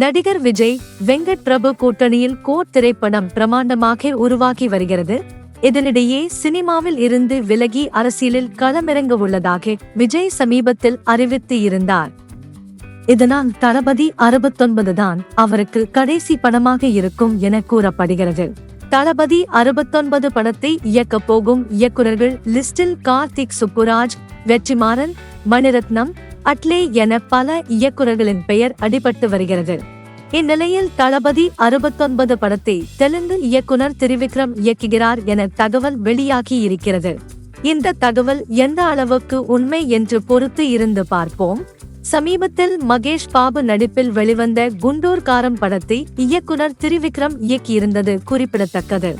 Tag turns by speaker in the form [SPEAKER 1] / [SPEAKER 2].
[SPEAKER 1] நடிகர் விஜய் வெங்கட் பிரபு கூட்டணியில் கோட் திரைப்படம் பிரமாண்டமாக உருவாகி வருகிறது. இதனிடையே சினிமாவில் இருந்து விலகி அரசியலில் களமிறங்க உள்ளதாக விஜய் சமீபத்தில் அறிவித்து இருந்தார். இதனால் தளபதி அறுபத்தொன்பது தான் அவருக்கு கடைசி படமாக இருக்கும் என கூறப்படுகிறது. தளபதி அறுபத்தொன்பது படத்தை இயக்கப் போகும் இயக்குநர்கள் லிஸ்டில் கார்த்திக் சுப்புராஜ் வெற்றிமாறன் மணிரத்னம் அட்லே என பல இயக்குனர்களின் பெயர் அடிபட்டு வருகிறது. இந்நிலையில் தளபதி அறுபத்தொன்பது படத்தை தெலுங்கு இயக்குனர் திரிவிக்ரம் இயக்குகிறார் என தகவல் வெளியாகி இருக்கிறது. இந்த தகவல் எந்த அளவுக்கு உண்மை என்று பொறுத்து இருந்து பார்ப்போம். சமீபத்தில் மகேஷ் பாபு நடிப்பில் வெளிவந்த குண்டூர்காரம் படத்தை இயக்குனர் திரிவிக்ரம் இயக்கியிருந்தது குறிப்பிடத்தக்கது.